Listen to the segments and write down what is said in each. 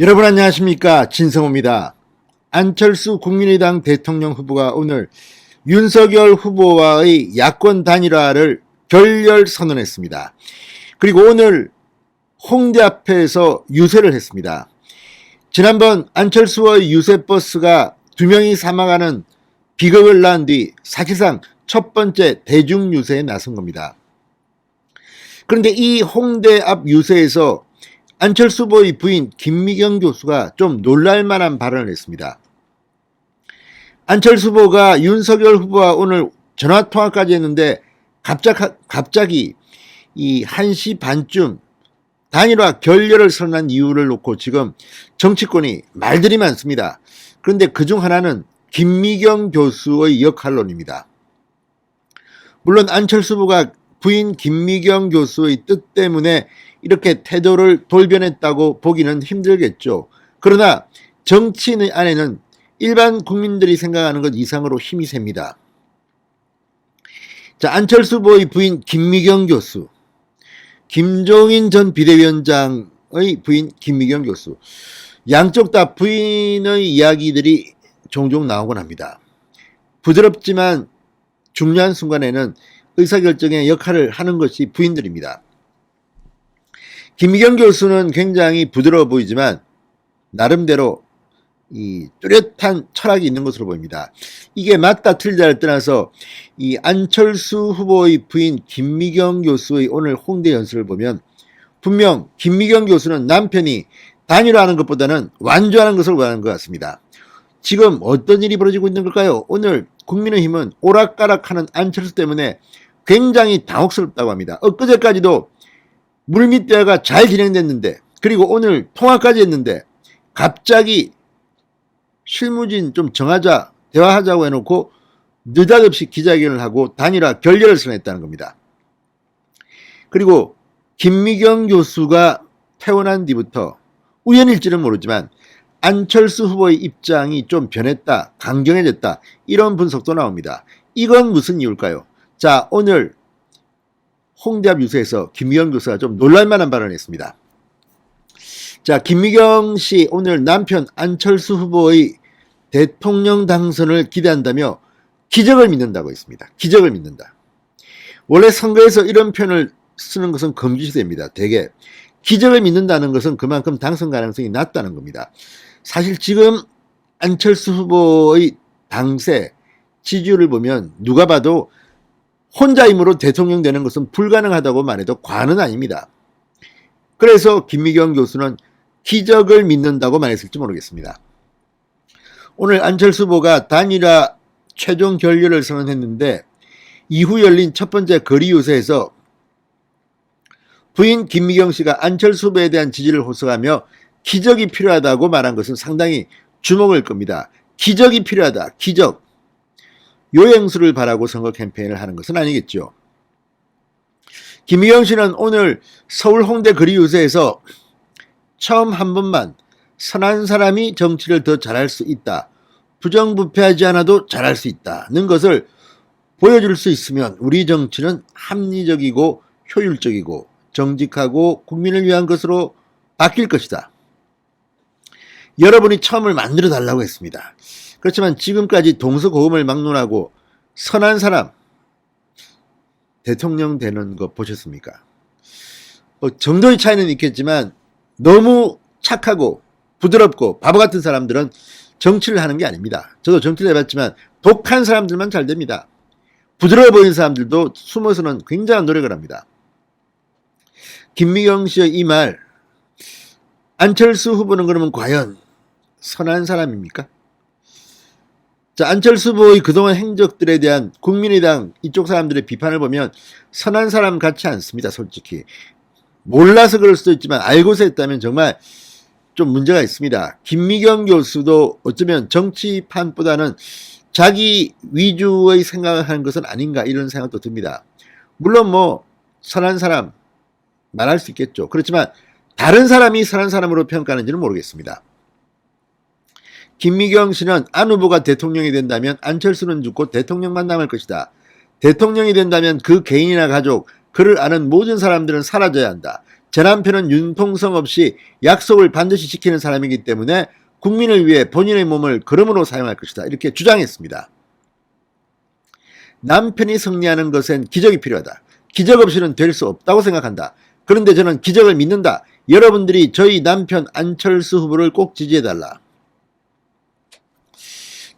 여러분 안녕하십니까 진성호입니다. 안철수 국민의당 대통령 후보가 오늘 윤석열 후보와의 야권 단일화를 결렬 선언했습니다. 그리고 오늘 홍대 앞에서 유세를 했습니다. 지난번 안철수와의 유세 버스가 두 명이 사망하는 비극을 낳은 뒤 사실상 첫 번째 대중 유세에 나선 겁니다. 그런데 이 홍대 앞 유세에서 안철수 후보의 부인 김미경 교수가 좀 놀랄만한 발언을 했습니다. 안철수 후보가 윤석열 후보와 오늘 전화 통화까지 했는데 갑작, 갑자기 이 1시 반쯤 단일화 결렬을 선언한 이유를 놓고 지금 정치권이 말들이 많습니다. 그런데 그 중 하나는 김미경 교수의 역할론입니다. 물론 안철수 후보가 부인 김미경 교수의 뜻 때문에 이렇게 태도를 돌변했다고 보기는 힘들겠죠. 그러나 정치인 안에는 일반 국민들이 생각하는 것 이상으로 힘이 셉니다. 자, 안철수 후보의 부인 김미경 교수, 김종인 전 비대위원장의 부인 김미경 교수, 양쪽 다 부인의 이야기들이 종종 나오곤 합니다. 부드럽지만 중요한 순간에는 의사결정의 역할을 하는 것이 부인들입니다. 김미경 교수는 굉장히 부드러워 보이지만 나름대로 이 뚜렷한 철학이 있는 것으로 보입니다. 이게 맞다 틀리다를 떠나서 이 안철수 후보의 부인 김미경 교수의 오늘 홍대 연설을 보면 분명 김미경 교수는 남편이 단일화하는 것보다는 완주하는 것을 원하는 것 같습니다. 지금 어떤 일이 벌어지고 있는 걸까요? 오늘 국민의힘은 오락가락하는 안철수 때문에 굉장히 당혹스럽다고 합니다. 엊그제까지도 물밑 대화가 잘 진행됐는데 그리고 오늘 통화까지 했는데 갑자기 실무진 좀 정하자 대화하자고 해놓고 느닷없이 기자회견을 하고 단일화 결렬을 선언했다는 겁니다. 그리고 김미경 교수가 퇴원한 뒤부터 우연일지는 모르지만 안철수 후보의 입장이 좀 변했다, 강경해졌다 이런 분석도 나옵니다. 이건 무슨 이유일까요? 자 오늘 홍대 앞 유세에서 김미경 교수가 좀 놀랄만한 발언을 했습니다. 자, 김미경 씨 오늘 남편 안철수 후보의 대통령 당선을 기대한다며 기적을 믿는다고 했습니다. 기적을 믿는다. 원래 선거에서 이런 표현을 쓰는 것은 금지시됩니다. 대개 기적을 믿는다는 것은 그만큼 당선 가능성이 낮다는 겁니다. 사실 지금 안철수 후보의 당세 지지율을 보면 누가 봐도 혼자 힘으로 대통령 되는 것은 불가능하다고 말해도 과는 아닙니다. 그래서 김미경 교수는 기적을 믿는다고 말했을지 모르겠습니다. 오늘 안철수 후보가 단일화 최종 결렬을 선언했는데 이후 열린 첫 번째 거리 유세에서 부인 김미경 씨가 안철수 후보에 대한 지지를 호소하며 기적이 필요하다고 말한 것은 상당히 주목을 겁니다. 기적이 필요하다. 기적. 요행수를 바라고 선거 캠페인을 하는 것은 아니겠죠. 김희경 씨는 오늘 서울 홍대 거리 유세에서 처음 한 번만 선한 사람이 정치를 더 잘할 수 있다. 부정부패하지 않아도 잘할 수 있다는 것을 보여줄 수 있으면 우리 정치는 합리적이고 효율적이고 정직하고 국민을 위한 것으로 바뀔 것이다. 여러분이 처음을 만들어 달라고 했습니다. 그렇지만 지금까지 동서고금을 막론하고 선한 사람 대통령 되는 거 보셨습니까? 뭐 정도의 차이는 있겠지만 너무 착하고 부드럽고 바보 같은 사람들은 정치를 하는 게 아닙니다. 저도 정치를 해봤지만 독한 사람들만 잘 됩니다. 부드러워 보이는 사람들도 숨어서는 굉장한 노력을 합니다. 김미경 씨의 이 말, 안철수 후보는 그러면 과연 선한 사람입니까? 자, 안철수 후보의 그동안 행적들에 대한 국민의당 이쪽 사람들의 비판을 보면 선한 사람 같지 않습니다, 솔직히. 몰라서 그럴 수도 있지만 알고서 했다면 정말 좀 문제가 있습니다. 김미경 교수도 어쩌면 정치판보다는 자기 위주의 생각을 하는 것은 아닌가 이런 생각도 듭니다. 물론 뭐 선한 사람 말할 수 있겠죠. 그렇지만 다른 사람이 선한 사람으로 평가하는지는 모르겠습니다. 김미경 씨는 안 후보가 대통령이 된다면 안철수는 죽고 대통령만 남을 것이다. 대통령이 된다면 그 개인이나 가족, 그를 아는 모든 사람들은 사라져야 한다. 제 남편은 융통성 없이 약속을 반드시 지키는 사람이기 때문에 국민을 위해 본인의 몸을 걸음으로 사용할 것이다. 이렇게 주장했습니다. 남편이 승리하는 것엔 기적이 필요하다. 기적 없이는 될 수 없다고 생각한다. 그런데 저는 기적을 믿는다. 여러분들이 저희 남편 안철수 후보를 꼭 지지해달라.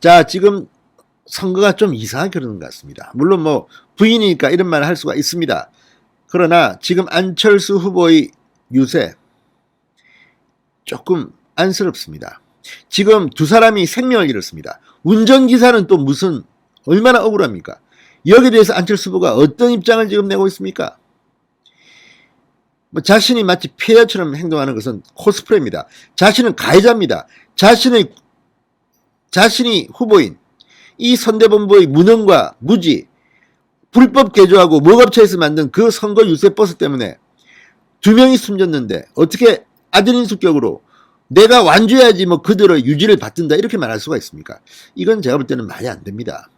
자, 지금 선거가 좀 이상하게 흐르는 것 같습니다. 물론 뭐 부인이니까 이런 말을 할 수가 있습니다. 그러나 지금 안철수 후보의 유세 조금 안쓰럽습니다. 지금 두 사람이 생명을 잃었습니다. 운전기사는 또 무슨 얼마나 억울합니까? 여기에 대해서 안철수 후보가 어떤 입장을 지금 내고 있습니까? 뭐 자신이 마치 피해자처럼 행동하는 것은 코스프레입니다. 자신은 가해자입니다. 자신의 자신이 후보인 이 선대본부의 무능과 무지, 불법 개조하고 무업체에서 만든 그 선거 유세 버스 때문에 두 명이 숨졌는데 어떻게 아들인 수격으로 내가 완주해야지 뭐 그들의 유지를 받든다 이렇게 말할 수가 있습니까? 이건 제가 볼 때는 말이 안 됩니다.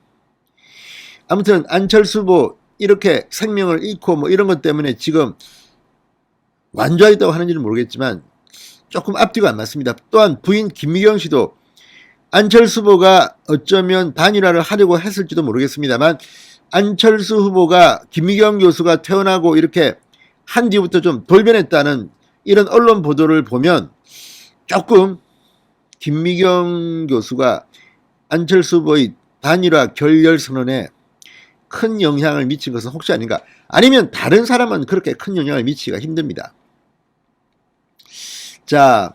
아무튼 안철수 후보 이렇게 생명을 잃고 뭐 이런 것 때문에 지금 완주하겠다고 하는지는 모르겠지만 조금 앞뒤가 안 맞습니다. 또한 부인 김미경 씨도 안철수 후보가 어쩌면 단일화를 하려고 했을지도 모르겠습니다만 안철수 후보가 김미경 교수가 태어나고 이렇게 한 뒤부터 좀 돌변했다는 이런 언론 보도를 보면 조금 김미경 교수가 안철수 후보의 단일화 결렬 선언에 큰 영향을 미친 것은 혹시 아닌가? 아니면 다른 사람은 그렇게 큰 영향을 미치기가 힘듭니다. 자,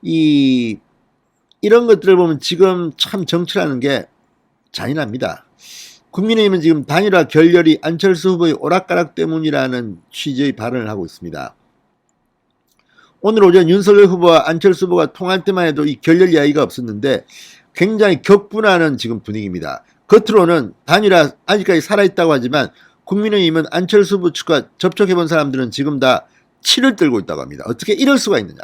이 이런 것들을 보면 지금 참 정치라는 게 잔인합니다. 국민의힘은 지금 단일화 결렬이 안철수 후보의 오락가락 때문이라는 취지의 발언을 하고 있습니다. 오늘 오전 윤석열 후보와 안철수 후보가 통할 때만 해도 이 결렬 이야기가 없었는데 굉장히 격분하는 지금 분위기입니다. 겉으로는 단일화 아직까지 살아있다고 하지만 국민의힘은 안철수 후보 측과 접촉해본 사람들은 지금 다 치를 들고 있다고 합니다. 어떻게 이럴 수가 있느냐.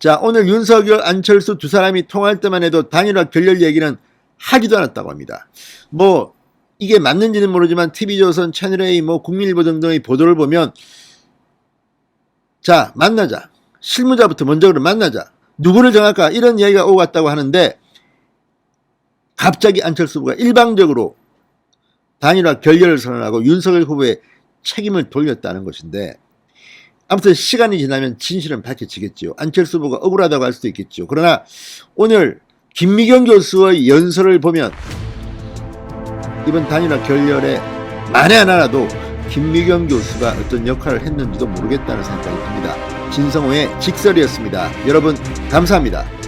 자, 오늘 윤석열, 안철수 두 사람이 통할 때만 해도 단일화 결렬 얘기는 하지도 않았다고 합니다. 뭐, 이게 맞는지는 모르지만 TV조선, 채널A, 뭐, 국민일보 등등의 보도를 보면 자, 만나자. 실무자부터 먼저 그럼 만나자. 누구를 정할까? 이런 이야기가 오고 갔다고 하는데 갑자기 안철수 후보가 일방적으로 단일화 결렬을 선언하고 윤석열 후보의 책임을 돌렸다는 것인데 아무튼 시간이 지나면 진실은 밝혀지겠지요. 안철수 후보가 억울하다고 할 수도 있겠죠. 그러나 오늘 김미경 교수의 연설을 보면 이번 단일화 결렬에 만에 하나라도 김미경 교수가 어떤 역할을 했는지도 모르겠다는 생각이 듭니다. 진성호의 직설이었습니다. 여러분 감사합니다.